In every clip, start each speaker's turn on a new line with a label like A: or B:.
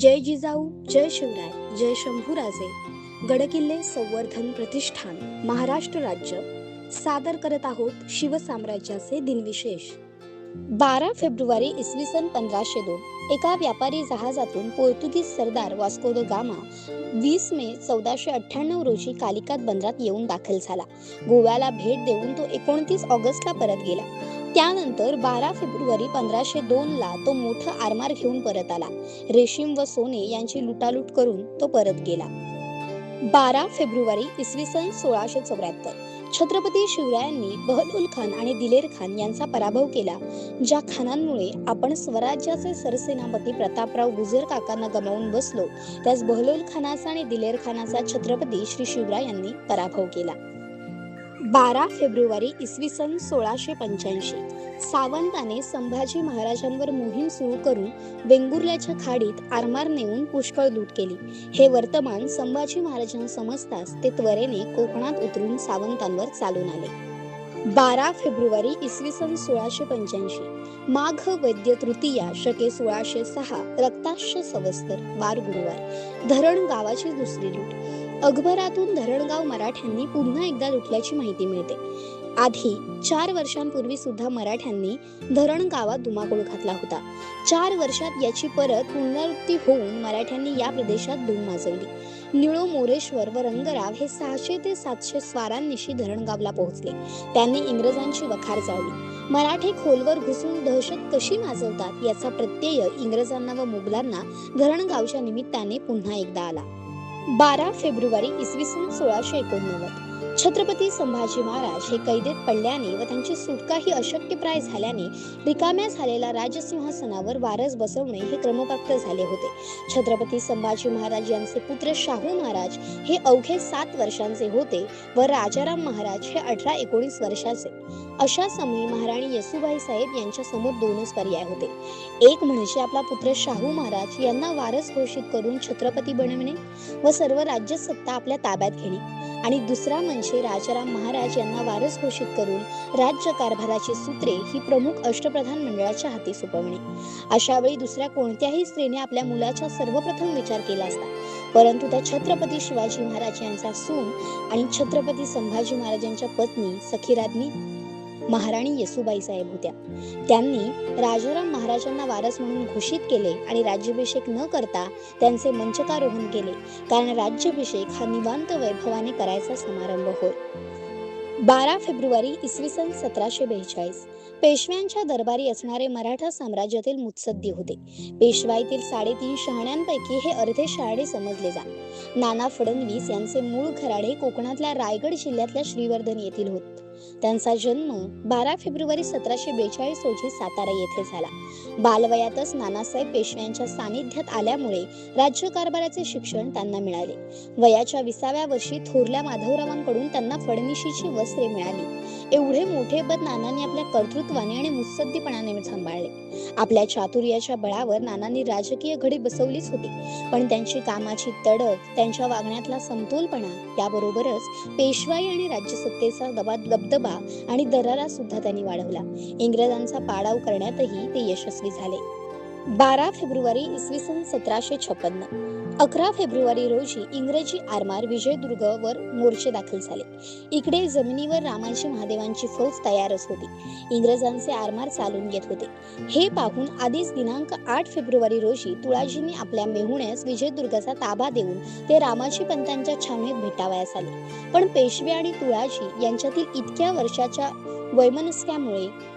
A: जय जिजाऊ जय शिवराय जय शंभूराजे. गडकिल्ले संवर्धन प्रतिष्ठान महाराष्ट्र राज्य. सादर करत आहोत शिवसाम्राज्याचे दिनविशेष. बारा फेब्रुवारी इसवी सन पंधराशे दोन एका व्यापारी जहाजातून पोर्तुगीज सरदार वास्को द गामा वीस मे चौदाशे अठ्ठ्याण्णव रोजी कालिकात बंदरात येऊन दाखल झाला. गोव्याला भेट देऊन तो एकोणतीस ऑगस्टला परत गेला. त्यानंतर बारा फेब्रुवारी पंधराशे दोन ला तो मोठं आरमार घेऊन परत आला. रेशीम व सोने यांची लुटालूट करून तो परत गेला. बारा फेब्रुवारी इसवी सन सोळाशे चौऱ्याहत्तर. छत्रपती शिवरायांनी बहलुल खान आणि दिलेर खान यांचा पराभव केला ज्या खानांमुळे आपण स्वराज्याचे सरसेनापती प्रतापराव गुजर काकांना गमावून बसलो. त्यास बहलोल खानाचा आणि दिलेर खानाचा छत्रपती श्री शिवरायांनी पराभव केला. बारा फेब्रुवारी इसवी सन सोळाशे पंच्याऐंशी. सावंताने संभाजी महाराजांवर मोहीम सुरू करून वेंगुर्ल्याच्या खाडीत आरमार नेऊन पुष्कळ लूट केली. हे वर्तमान संभाजी महाराजांना समजताच ते त्वरेने कोकणात उतरून सावंतांवर चालून आले. बारा फेब्रुवारी इसवी सन सोळाशे पंच्याऐंशी. माघ वैद्य तृतीया शके सोळाशे सहा रक्ताश्य सवस्तर वार गुरुवार. धरण गावाची दुसरी लूट. अकबरातून धरणगाव मराठ्यांनी पुन्हा एकदा लुटल्याची माहिती मिळते. आधी चार वर्षांपूर्वी सुद्धा मराठ्यांनी धरण गावात धुमाकूळ घातला होता. चार वर्षात याची परत पुनरावृत्ती होऊन मराठ्यांनी या प्रदेशात धूम माजवली. निळो मोरेश्वर व रंगराव हे सहाशे ते सातशे स्वारांनिशी धरणगावला पोहोचले. त्यांनी इंग्रजांची वखार जाळली. मराठे खोलवर घुसून दहशत कशी माजवतात याचा प्रत्यय इंग्रजांना व मुघलांना धरणगावच्या निमित्ताने पुन्हा एकदा आला. बारा फेब्रुवारी इसवी सन सोळाशे एकोणनव्वद. छत्रपती संभाजी महाराज हे कैदेत पडल्याने व त्यांची सुटका ही अशक्यप्राय झाल्याने रिकाम्या झालेल्या राजसिंहासनावर वारस बसवणे हे क्रमप्राप्त झाले होते. छत्रपती संभाजी महाराज यांचे पुत्र शाहू महाराज हे अवघे सात वर्षांचे होते व राजाराम महाराज हे अठरा एकोणीस वर्षाचे. अशा समयी महाराणी येसुबाई साहेब यांच्या समोर दोनच पर्याय होते. एक म्हणजे आपला पुत्र शाहू महाराज यांना वारस घोषित करून छत्रपती बनविणे व सर्व राज्यसत्ता आपल्या ताब्यात घेणे. आणि दुसरा म्हणजे राज्याचे राजाराम महाराज यांना वारस घोषित करून राज्य कारभाराची सूत्रे ही प्रमुख अष्टप्रधान मंडळाच्या हाती सोपवणे अशा वेळी दुसऱ्या कोणत्याही स्त्रीने आपल्या मुलाचा सर्वप्रथम विचार केला असता. परंतु त्या छत्रपती शिवाजी महाराज यांचा सून आणि छत्रपती संभाजी महाराजांच्या पत्नी सखीराज्ञी महाराणी येसुबाई साहेब होत्या. त्यांनी राजाराम महाराजांना वारस म्हणून घोषित केले आणि राज्याभिषेक न करता त्यांचे मंचकारोहण केले. कारण राज्याभिषेक हा निवांत वैभवाने करायचा समारंभ होय. बारा फेब्रुवारी इसवी सन सतराशे बेचाळीस. पेशव्यांच्या दरबारी असणारे मराठा साम्राज्यातील मुत्सद्दी होते. पेशवाईतील साडेतीन शहाण्यांपैकी हे अर्धे शहाणे समजले जात नाना फडणवीस यांचे मूळ घराडे कोकणातल्या रायगड जिल्ह्यातल्या श्रीवर्धन येथील होते. त्यांचा जन्म बारा फेब्रुवारी सतराशे बेचाळीस रोजी सातारा येथे झाला. बालवयातच नानासाहेब पेशव्यांच्या सानिध्यात आल्यामुळे राज्यकारभाराचे शिक्षण त्यांना मिळाले. वयाच्या विसाव्या वर्षी थोरल्या माधवरावांकडून त्यांना फडणीशीची वस्त्रे मिळाली. एवढे मोठे पद नानांनी आपल्या कर्तृत्वाने आणि मुत्सद्दीपणाने सांभाळले. आपल्या चातुर्याच्या बळावर नानांनी राजकीय घडी बसवलीच होती. पण त्यांची कामाची तडक त्यांच्या वागण्यातला समतोलपणा याबरोबरच पेशवाई आणि राज्यसत्तेचा दबा दबदबा आणि दरारा सुद्धा त्यांनी वाढवला. इंग्रजांचा पाडाव करण्यातही ते यशस्वी झाले. बारा फेब्रुवारी इसवी सन सतराशे छप्पन्न अकरा फेब्रुवारी रोजी इंग्रजी आरमार विजयदुर्गवर मोर्चे दाखल झाले. इकडे जमिनीवर रामाजी महादेवांची फौज तयारच होती. इंग्रजांचे आरमार चालून येत होते. हे पाहून आधीच दिनांक आठ फेब्रुवारी रोजी तुळाजींनी आपल्या मेहुण्यास विजयदुर्गाचा ताबा देऊन ते रामाजी पंतांच्या छावणीत भेटावयास आले. पण पेशवे आणि तुळाजी यांच्यातील इतक्या वर्षाच्या वैमनस्यामुळे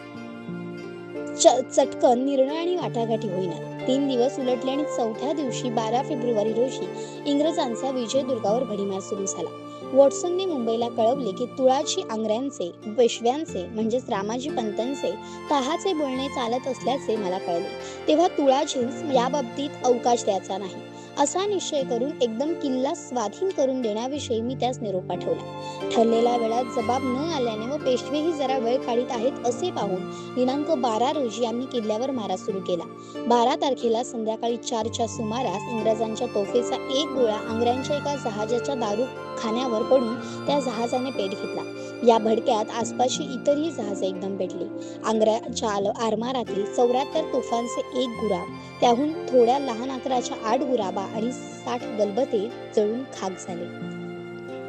A: चटकन निर्णय आणि वाटाघाटी होईना. तीन दिवस उलटले आणि चौथ्या दिवशी बारा फेब्रुवारी रोजी इंग्रजांचा विजयदुर्गावर भडीमार सुरू झाला. वॉटसनने मुंबईला कळवले की तुळाची आंग्र्यांचे पेशव्यांचे म्हणजेच रामाजी पंतांचे तहाचे बोलणे चालत असल्याचे मला कळले. तेव्हा तुळाजींस या बाबतीत अवकाश द्यायचा नाही. असा निश्चय करून एकदम किल्ला स्वाधीन करून देण्याविषयी मी त्यास निरोप पाठवला. ठरलेल्या वेळात जबाब न आल्याने व पेशवेही जरा वेळ काढीत आहेत असे पाहून दिनांक बारा रोजी आम्ही किल्ल्यावर मारा सुरू केला. बारा तारखेला संध्याकाळी चारच्या सुमारास इंग्रजांच्या तोफेचा एक गोळा आंग्र्यांच्या एका जहाजाच्या दारू खाण्यावर पडून त्या जहाजाने पेट घेतला. या भडक्यात आसपासची इतरही जहाजे एकदम पेटली. आंग्र्याच्या आरमारातील चौऱ्याहत्तर तोफांचे एक गुराब त्याहून थोड्या लहान आकाराच्या आठ गुराबा आणि साठ गलबते जळून खाक झाले.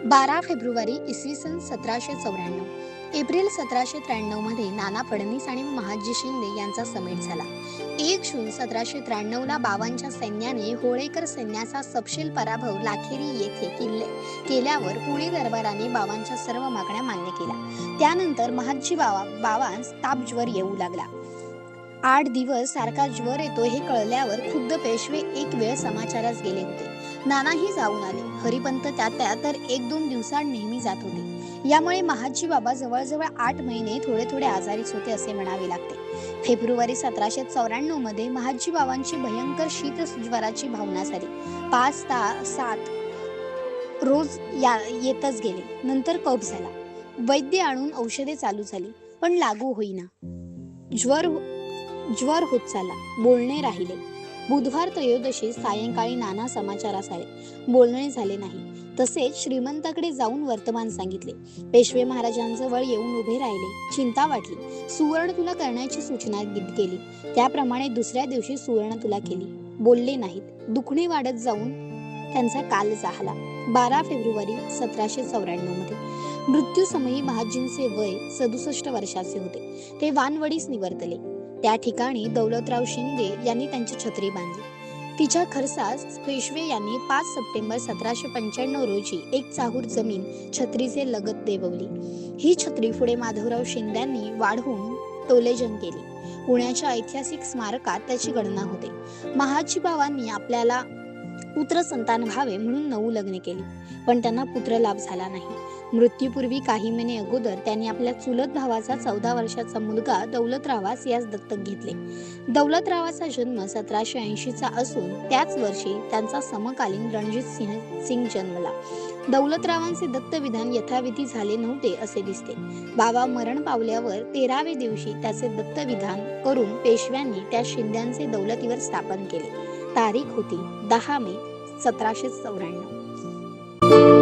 A: बारा फेब्रुवारी इसवी सन सतराशे चौऱ्याण्णव. एप्रिल सतराशे त्र्याण्णवमध्ये नाना फडणवीस आणि महाजी शिंदे यांचा समेट झाला. एक जून सतराशे त्र्याण्णव ला बावांच्या सैन्याने होळेकर सैन्याचा सपशेल पराभव लाखेरी येथे किल्ले केल्यावर पुणे दरबाराने बावांच्या सर्व मागण्या मान्य केल्या. त्यानंतर महाजी बावा बावांस तापज्वर येऊ लागला. आठ दिवस सारखा ज्वर येतो हे कळल्यावर खुद्द पेशवे एक वेळ समाचारास गेले होते. नानाही जाऊन आले. हरिपंत त्या त्या तर एक दोन दिवसात नेहमी जात होते. यामुळे महाजी बाबा जवळजवळ आठ महिने थोडे थोडे आजारीच होते असे म्हणावे लागते. फेब्रुवारी सतराशे चौऱ्याण्णवमध्ये महाजी बाबांची भयंकर शीत ज्वराची भावना झाली. पाच ता सात रोज या येतच गेले. नंतर कप झाला. वैद्य आणून औषधे चालू झाली. पण लागू होईना. ज्वर ज्वर होत चालला. बोलणे राहिले. बुधवार त्रयोदशी सायंकाळी नाना समाचार आले बोलणे झाले नाही. तसेच श्रीमंताकडे जाऊन वर्तमान सांगितले. पेशवे महाराजांजवळ येऊन उभे राहिले. चिंता वाटली. सुवर्ण तुला करण्याची सूचना केली. त्याप्रमाणे दुसऱ्या दिवशी सुवर्ण तुला केली. बोलले नाहीत. दुखणे वाढत जाऊन त्यांचा काल झाला. बारा फेब्रुवारी सतराशे चौऱ्याण्णवमध्ये. मृत्यूसमयी महाजींचे वय सदुसष्ट वर्षाचे होते. ते वानवडीस निवर्तले. त्या ठिकाणी दौलतराव शिंदे यांनी त्यांची छत्री बांधली. तिच्या खर्चास पेशवे यांनी पाच सप्टेंबर सतराशे पंच्याण्णव रोजी एक चाहूर जमीन छत्रीचे लगत देववली. ही छत्री पुढे माधवराव शिंद्यांनी वाढवून टोलेजन केली. पुण्याच्या ऐतिहासिक स्मारकात त्याची गणना होते. महाजी बाबांनी आपल्याला पुत्र संतान व्हावे म्हणून नऊ लग्न केली. पण त्यांना पुत्र लाभ झाला नाही. मृत्यूपूर्वी काही महिने अगोदर त्यांनी आपल्या चुलत भावाचा चौदा वर्षाचा मुलगा दौलतरावास यास दत्तक घेतले. दौलतरावाचा जन्म सतराशे ऐंशीचा असून त्याच वर्षी त्यांचा समकालीन रणजित सिंह सिंग जन्मला. दौलतरावांचे दत्तविधान यथाविधी झाले नव्हते असे दिसते. बाबा मरण पावल्यावर तेरावे दिवशी त्याचे दत्तविधान करून पेशव्यांनी त्या शिंद्यांचे दौलतीवर स्थापन केले. तारीख होती दहा मे सतराशे चौऱ्याण्णव.